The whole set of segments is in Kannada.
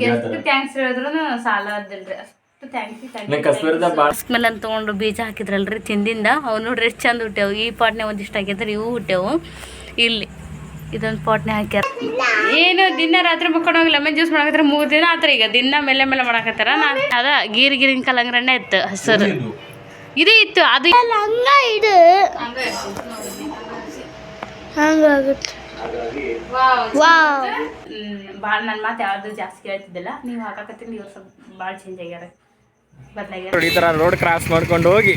ನಿಮ್ಗೆ ಎಷ್ಟು ಥ್ಯಾಂಕ್ಸ್ ಹೇಳಿದ್ರು ಸಾಲ ಅದಿಲ್ರಿ. ಅಷ್ಟು ಥ್ಯಾಂಕ್ಸ್ ನಂಗೆ ಕಸ್ಬರ್ದ ಭಾಳ ಮೇಲೆ ಅಂತ ತೊಗೊಂಡು ಬೀಜ ಹಾಕಿದ್ರಲ್ರಿ ತಿಂದಿಂದ. ಅವು ನೋಡ್ರಿ ಎಷ್ಟು ಚಂದ ಹುಟ್ಟ್ಯಾವು. ಈ ಪಾಟ್ನೆ ಒಂದಿಷ್ಟು ಹಾಕಿದ್ರೆ ಇವು ಹುಟ್ಟ್ಯಾವು. ಇಲ್ಲಿ ಇದೊಂದು ಪಾಟ್ನೆ ಹಾಕ್ಯಾರ. ಏನು ದಿನ ರಾತ್ರಿ ಮುಕ್ಕೊಂಡು ಹೋಗಿ ಲೆಮನ್ ಜ್ಯೂಸ್ ಮಾಡಕತ್ರ ಮೂರು ದಿನ ಆತ್ರ ಈಗ. ದಿನ ಮೇಲೆ ಮೇಲೆ ಮಾಡಕತ್ತಾರ. ನಾನು ಅದ ಗೀರ್ ಗೀರಿನ ಕಲಂಗ್ರಣ್ಣ ಇತ್ತು ಹಸರು. ಇದು ಇತ್ತು ಅದು ಹಂಗ ಇಡು. ಹಂಗಾಗುತ್ತೆ ಭಾಳ ನನ್ನ ಮಾತು ಯಾವ್ದು ಜಾಸ್ತಿ ಕೇಳ್ತಿದ್ದಿಲ್ಲ. ನೀವು ಹಾಕಕತ್ತೀನಿ ಇವ್ರು ಸ್ವಲ್ಪ ಭಾಳ ಚೇಂಜ್ ಆಗ್ಯಾರ. ಬದಲಾಗ್ಯಾರ ನೋಡಿ ಈ ಥರ ರೋಡ್ ಕ್ರಾಸ್ ಮಾಡ್ಕೊಂಡು ಹೋಗಿ.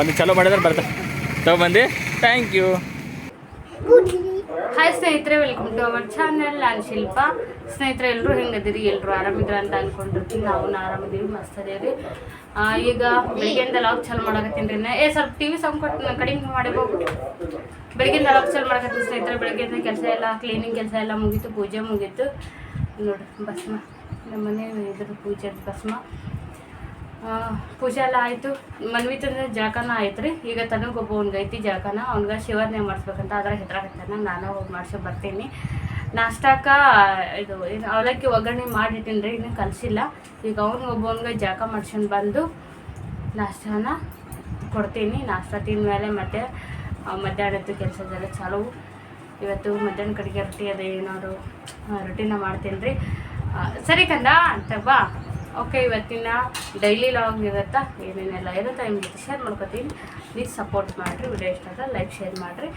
ಒಂದು ಚಲೋ ಮಾಡಿದ್ರೆ ಬರ್ತಾರೆ ತಗೊಂಬಂದು. ಥ್ಯಾಂಕ್ ಯು ಹಾಯ್ ಸ್ನೇಹಿತರೆ ವೆಲ್ಕಮ್ ಟು ಅವರ್ ಚಾನಲ್ ನಾನು ಶಿಲ್ಪ ಸ್ನೇಹಿತರೆ ಎಲ್ಲರೂ ಹೆಂಗದಿರಿ? ಎಲ್ಲರೂ ಆರಾಮಿದ್ರ ಅಂತ ಅನ್ಕೊಂಡಿರ್ತೀನಿ. ನಾವು ಆರಾಮಿದೀವಿ ಮಸ್ತ್ ಅದೇವ್ರಿ ಈಗ ಬೆಳಿಗ್ಗೆಯಿಂದ ಲಾಕ್ ಚಾಲು ಮಾಡಕತ್ತೀನಿ ಏ, ಸ್ವಲ್ಪ ಟಿ ವಿ ಸೌಂಡ್ ಕೊಟ್ಟು ಕಡಿಮೆ ಮಾಡಿ ಹೋಗು. ಬೆಳಗ್ಗೆಯಿಂದ ಲಾಗ್ ಚಾಲು ಮಾಡಕತ್ತೀನಿ ಸ್ನೇಹಿತರೆ. ಬೆಳಗ್ಗೆಯಿಂದ ಕೆಲಸ ಎಲ್ಲ ಕ್ಲೀನಿಂಗ್ ಕೆಲಸ ಎಲ್ಲ ಮುಗೀತು, ಪೂಜೆ ಮುಗೀತು. ನೋಡಿ ಭಸ್ಮ. ನಮ್ಮ ಮನೆ ಇದ್ರ ಪೂಜೆ, ಭಸ್ಮ. ಪೂಜೆ ಎಲ್ಲ ಆಯಿತು. ಮನ್ವಿತನ ಜಾಕನ ಆಯ್ತು ರೀ ಈಗ ತನಗೊಬ್ಬ ಅವ್ನಿಗೆ ಐತಿ ಜಳಕನ ಅವ್ನಿಗೆ ಶಿವರ್ನೆ ಮಾಡಿಸ್ಬೇಕಂತ ಅದ್ರಾಗ ಹೆದ್ರಾಕತ್ತಾನ ನಾನು ಹೋಗಿ ಮಾಡ್ಸೋ ಬರ್ತೀನಿ. ನಾಷ್ಟಾಕ ಇದು ಏನು ಅವಲಕ್ಕಿ ಒಗ್ಗರಣೆ ಮಾಡಿಟ್ಟಿನಿ ರೀ ಇನ್ನೂ ಕಲಿಸಿಲ್ಲ. ಈಗ ಅವ್ನಿಗೆ ಒಬ್ಬವನ್ಗೆ ಜಳಕ ಮಾಡ್ಸ್ಕೊಂಡು ಬಂದು ನಾಷ್ಟಾನ ಕೊಡ್ತೀನಿ. ನಾಷ್ಟ ತಿಂದಮೇಲೆ ಮತ್ತೆ ಮಧ್ಯಾಹ್ನದ್ದು ಕೆಲಸದೆಲ್ಲ ಚಾಲು. ಇವತ್ತು ಮಧ್ಯಾಹ್ನ ಕಡೆಗೆ ರೊಟ್ಟಿ ಅದೇ, ಏನಾದ್ರು ರೊಟ್ಟಿನ ಮಾಡ್ತೀನಿ ರೀ ಸರಿ ಕಂದ ಅಂತ ಬಾ ಓಕೆ, ಇವತ್ತಿನ ಡೈಲಿ ಲಾಗ್ ಇರುತ್ತಾ? ಏನೇನೆಲ್ಲ ಇರುತ್ತೆ ನಿಮ್ಮ ಜೊತೆ ಶೇರ್ ಮಾಡ್ಕೊತೀನಿ. ಪ್ಲೀಸ್ ಸಪೋರ್ಟ್ ಮಾಡಿರಿ ವಿಡಿಯೋ ಇಷ್ಟ ಆದ್ರೆ ಲೈಕ್ ಶೇರ್ ಮಾಡಿರಿ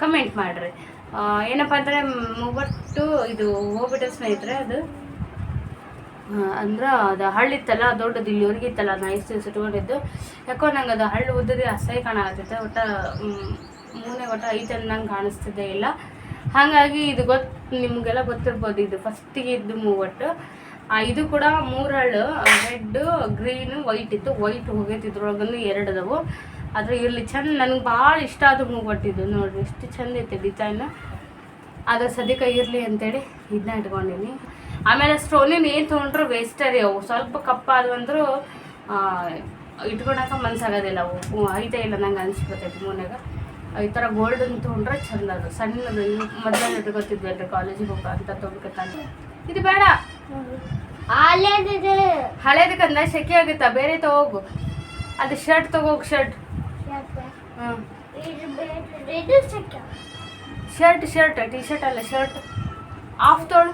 ಕಮೆಂಟ್ ಮಾಡಿರಿ. ಏನಪ್ಪ ಅಂದರೆ ಮೂವತ್ತು ಇದು ಹೋಗ್ಬಿಟ್ಟು ಸ್ನೇಹಿತರೆ, ಅದು ಅಂದ್ರೆ ಅದು ಹಳ್ಳಿತ್ತಲ್ಲ ದೊಡ್ಡದು ಇಲ್ಲಿವರೆಗೆ ಇತ್ತಲ್ಲ, ನಾ ಇಷ್ಟು ದಿವಸ ಇಟ್ಕೊಂಡಿದ್ದು. ಯಾಕೋ ನಂಗೆ ಅದು ಹಳ್ಳಿ ಉದ್ದದಿ ಅಸಹ್ಯ ಕಾಣಕತ್ತೈತೆ, ಒಟ್ಟು ಮೂನೆ ಒಟ್ಟು ಐತಲ್ಲಿ ನಂಗೆ ಕಾಣಿಸ್ತಿದ್ದೇ ಇಲ್ಲ. ಹಾಗಾಗಿ ಇದು ಗೊತ್ತು ನಿಮಗೆಲ್ಲ ಗೊತ್ತಿರ್ಬೋದು, ಇದು ಫಸ್ಟಿಗೆ ಇದ್ದು ಮೂವಟ್ಟು ಇದು ಕೂಡ ಮೂರಳು ರೆಡ್, ಗ್ರೀನ್, ವೈಟ್ ಇತ್ತು. ವೈಟ್ ಹೋಗೈತಿ ಇದ್ರೊಳಗೂ ಎರಡು ಅದಾವು. ಆದರೆ ಇಲ್ಲಿ ಚಂದ, ನನಗೆ ಭಾಳ ಇಷ್ಟ ಆದ ಮೂವಟ್ಟಿದ್ದು ನೋಡ್ರಿ, ಎಷ್ಟು ಚಂದ ಐತೆ ಡಿಸೈನ್. ಅದು ಸದ್ಯಕ್ಕೆ ಇರಲಿ ಅಂತೇಳಿ ಇದನ್ನ ಇಟ್ಕೊಂಡಿನಿ. ಆಮೇಲೆ ಸ್ಟೋನಿನ ಏನು ತೊಗೊಂಡ್ರು ವೇಸ್ಟರಿ ರೀ ಅವು. ಸ್ವಲ್ಪ ಕಪ್ಪಾದವು ಇಟ್ಕೊಳಕ್ಕೆ ಇಟ್ಕೊಳಕ ಮನ್ಸಾಗೋದಿಲ್ಲ ಅವು. ಐತೆ ಇಲ್ಲ ನಂಗೆ ಅನಿಸ್ಬಿಡ್ತೈತಿ ಮೂನ್ಯಾಗ. ಈ ಥರ ಗೋಲ್ಡನ್ ತೊಗೊಂಡ್ರೆ ಚಂದ ಅದು. ಸಣ್ಣದು ಮೊದಲೇ ಇಟ್ಕೊತಿದ್ವಲ್ರಿ ಕಾಲೇಜಿಗೆ ಹೋಗ ಅಂತ ತೊಗೊಬೇಕಂತ ಇದು ಬೇಡ. ಹಳೇದ ಹಳೇದಕ್ಕಂದ ಸೆಕೆ ಆಗುತ್ತಾ? ಬೇರೆ ತಗೋಗು. ಅದು shirt ತಗೋಗ shirt shirt shirt T shirt ಅಲ್ಲ ಶರ್ಟ್ ಆಫ್ ತೊಳು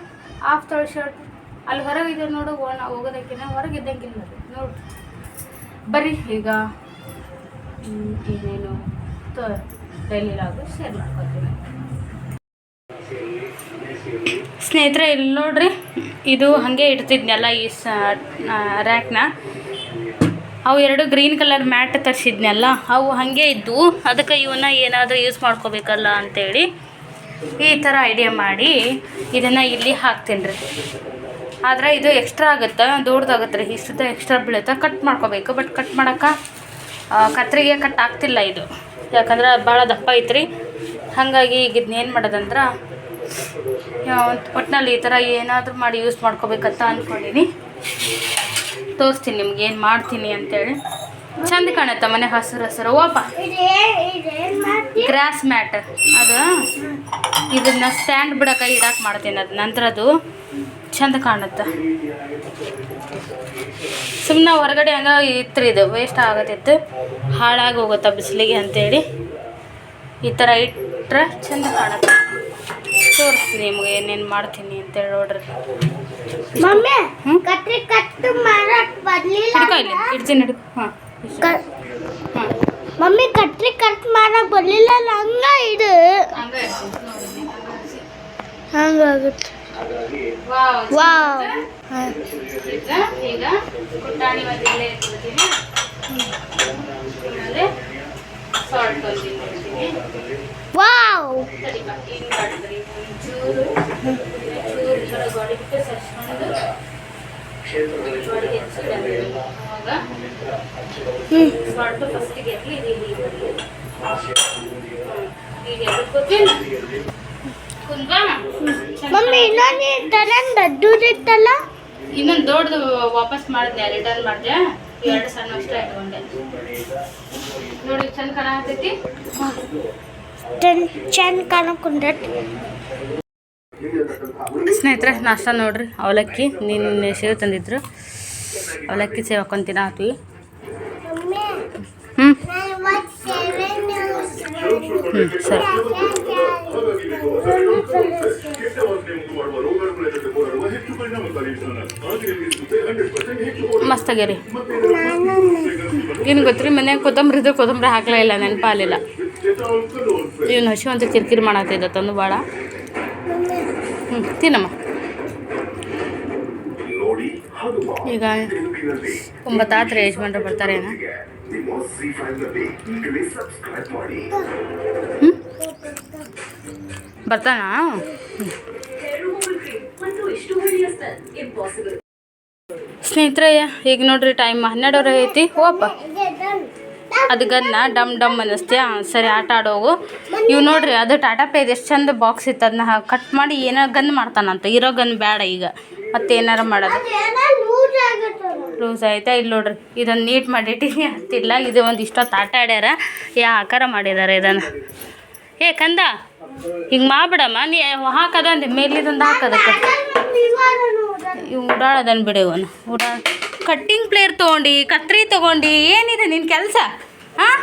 ಆಫ್ ತೊಳು ಶರ್ಟ್ ಅಲ್ಲಿ ಹೊರಗಿದೆ ನೋಡು ನಾವು ಹೋಗೋದಕ್ಕಿಂತ ಹೊರಗಿದ್ದಂಗಿಲ್ಲ ನೋಡಿ. ಬರಿ ಈಗ ಏನೇನು ಡೈಲಿ ಲಾಗು ಶೇರ್ ಮಾಡ್ಕೊತೀನಿ. ಸ್ನೇಹಿತರೆ, ಇಲ್ಲಿ ನೋಡ್ರಿ, ಇದು ಹಾಗೆ ಇಡ್ತಿದ್ನಲ್ಲ ಈ ಸ ರ್ಯಾಕ್ನ. ಅವು ಎರಡು ಗ್ರೀನ್ ಕಲರ್ ಮ್ಯಾಟ್ ತರಿಸಿದ್ನಲ್ಲ, ಅವು ಹಾಗೆ ಇದ್ದವು ಅದಕ್ಕೆ ಇವನ್ನ ಏನಾದರೂ ಯೂಸ್ ಮಾಡ್ಕೋಬೇಕಲ್ಲ ಅಂತೇಳಿ ಈ ಥರ ಐಡಿಯಾ ಮಾಡಿ ಇದನ್ನು ಇಲ್ಲಿ ಹಾಕ್ತೀನಿ ರೀ. ಆದರೆ ಇದು ಎಕ್ಸ್ಟ್ರಾ ಆಗುತ್ತೆ, ದೊಡ್ಡದಾಗುತ್ತೆ ರೀ. ಇಷ್ಟದ ಎಕ್ಸ್ಟ್ರಾ ಬೀಳುತ್ತೆ ಕಟ್ ಮಾಡ್ಕೋಬೇಕು, ಬಟ್ ಕಟ್ ಮಾಡೋಕೆ ಕತ್ರಿಗೆ ಕಟ್ ಆಗ್ತಿಲ್ಲ ಇದು. ಯಾಕಂದ್ರೆ ಭಾಳ ದಪ್ಪ ಐತ್ರಿ. ಹಾಗಾಗಿ ಈಗ ಇದನ್ನ ಏನು ಮಾಡೋದಂದ್ರೆ ಒಟ್ಟಿನಲ್ಲಿ ಈ ಥರ ಏನಾದರೂ ಮಾಡಿ ಯೂಸ್ ಮಾಡ್ಕೋಬೇಕಂತ ಅಂದ್ಕೊಂಡಿನಿ ತೋರಿಸ್ತೀನಿ ನಿಮ್ಗೆ ಏನು ಮಾಡ್ತೀನಿ ಅಂತೇಳಿ. ಚಂದ ಕಾಣುತ್ತೆ ಮನೆ ಹಸಿರು ಹಸಿರು. ಓಪ. ಗ್ರಾಸ್ ಮ್ಯಾಟ್ ಅದು. ಇದನ್ನ ಸ್ಟ್ಯಾಂಡ್ ಬಿಡಕ ಇಡಕ್ಕೆ ಮಾಡ್ತೀನಿ ಅದು. ನಂತರ ಅದು ಚಂದ ಕಾಣುತ್ತೆ. ಸುಮ್ಮನೆ ಹೊರಗಡೆ ಹಂಗ ಇತ್ತು ಇದು ವೇಸ್ಟ್ ಆಗತ್ತಿತ್ತು. ಹಾಳಾಗಿ ಹೋಗುತ್ತೆ ಬಿಸಿಲಿಗೆ ಅಂತೇಳಿ. ಈ ಥರ ಇಟ್ಟರೆ ಚಂದ ಕಾಣುತ್ತೆ. ತೋರಿಸ್ತೀನಿ ನಿಮ್ಗೆ ಏನೇನು ಮಾಡ್ತೀನಿ ಅಂತೇಳಿ ನೋಡ್ರಿ. ಮಮ್ಮಿ? ಕತ್ರಿ ಕಟ್ಟು ಮಾಡಕ್ ಬರ್ಲಿಲ್ಲ ಹಿಡ್ಕೊ ಇಲ್ಲಿ ಇಡ್ತೀನಿ ಹಿಡ್ಕೊ ಹಾಂ ಮಮ್ಮಿ ಕತ್ರಿ ಕಟ್ ಮಾಡಕ್ ಬರ್ಲಿಲ್ಲ ಹಂಗ ಇಡು. ಹಂಗಾಗುತ್ತೆ ವಾವ್ ಈಗ ಪುಟಾಣಿ ಒಂದು ಇರ್ತೀನಿ ಆಮೇಲೆ ವಾವ್. ಗೋಡೆ ಬಿಟ್ಟು ಸಾಲ್ಟು ಫಸ್ಟಿಗೆ ಇಲ್ಲಿ ಮಮ್ಮಿ, ಇನ್ನೊಂದು ತರಂದ ದೂರ ಇತ್ತಲ್ಲ ಇನ್ನೊಂದು ದೊಡ್ಡದು ವಾಪಸ್ ಮಾಡಿದೆ ರಿಟರ್ನ್ ಮಾಡಿದೆ. ಎರಡು ಸಣ್ಣ ಅಷ್ಟೇ ಇಟ್ಕೊಂಡೆ ನೋಡಿ ಚಂದ ಕಾಣತೈತಿ ಚಂದ ಸ್ನೇಹಿತರೆ ನಾಷ್ಟ ನೋಡ್ರಿ. ಅವಲಕ್ಕಿ ನಿನ್ನೆ ಸೇವ್ ತಂದಿದ್ರು. ಅವಲಕ್ಕಿ ಸೇವ್ ಹಾಕೊಂತೀನಿ ಹಾಕ್ವಿ ಹ್ಞೂ ಹ್ಞೂ ಸರಿ. ಮಸ್ತ್ ಆಗ್ಯಾರಿ ಏನು ಗೊತ್ತ್ರಿ, ಮನ್ಯಾಗ ಕೊತ್ತಂಬರಿ ಇದ್ರೆ ಕೊತ್ತಂಬರಿ ಹಾಕ್ಲೇ ಇಲ್ಲ ನೆನಪಾಲಿಲ್ಲ ಇವನು ಹಸಿ ಅಂತ ಕಿರಿಕಿರಿ ಮಾಡತ್ತಿದ್ದ ತಂದು ಭಾಳ ಹ್ಞೂ ತಿನ್ನಮ್ಮ. ಈಗ ಒಂಬತ್ತಾತ್ರ ಯಜಮಾನ್ರು ಬರ್ತಾರೆ ಹ್ಞೂ ಬರ್ತಾನಾ? ಸ್ನೇಹಿತರೆ, ಈಗ ನೋಡ್ರಿ ಟೈಮ್ ಹನ್ನೆರಡುವರೆ ಐತಿ. ಅದು ಗನ್ನ ಡಮ್ ಡಮ್ ಅನ್ನಿಸ್ತೀಯ? ಸರಿ, ಆಟ ಆಡೋವು ಇವು ನೋಡ್ರಿ, ಅದು ಟಾಟಾ ಪೇದ್ ಎಷ್ಟು ಚಂದ ಬಾಕ್ಸ್ ಇತ್ತು. ಅದನ್ನ ಕಟ್ ಮಾಡಿ ಏನೋ ಗನ್ ಮಾಡ್ತಾನಂತ. ಇರೋ ಗನ್ ಬೇಡ ಈಗ. ಮತ್ತೆ ಏನಾರ ಮಾಡೋದು? ಲೂಸ್ ಆಯ್ತಾ? ಇಲ್ಲಿ ನೋಡ್ರಿ ಇದನ್ನು ನೀಟ್ ಮಾಡಿಟ್ಟಿನಿ ಹತ್ತಿಲ್ಲ ಇದು ಒಂದು ಇಷ್ಟೊತ್ತು ಆಟ ಆಡ್ಯಾರ. ಯಾ ಆಕಾರ ಮಾಡಿದಾರೆ ಇದನ್ನು. ಏ, ಕಂದ, ಹಿಂಗೆ ಮಾಡ್ಬಿಡಮ್ಮ. ನೀ, ಹಾಕದ ಮೇಲಿದೊಂದು ಹಾಕೋದಕ್ಕೆ. ಉಡಾಳದನ್ ಬಿಡಿ ಅವನು ಉಡಾಳ ಕಟ್ಟಿಂಗ್ ಪ್ಲೇರ್ ತೊಗೊಂಡು, ಕತ್ರಿ ತೊಗೊಂಡು, ಏನಿದೆ ನಿನ್ನ ಕೆಲಸ? ಹಾಂ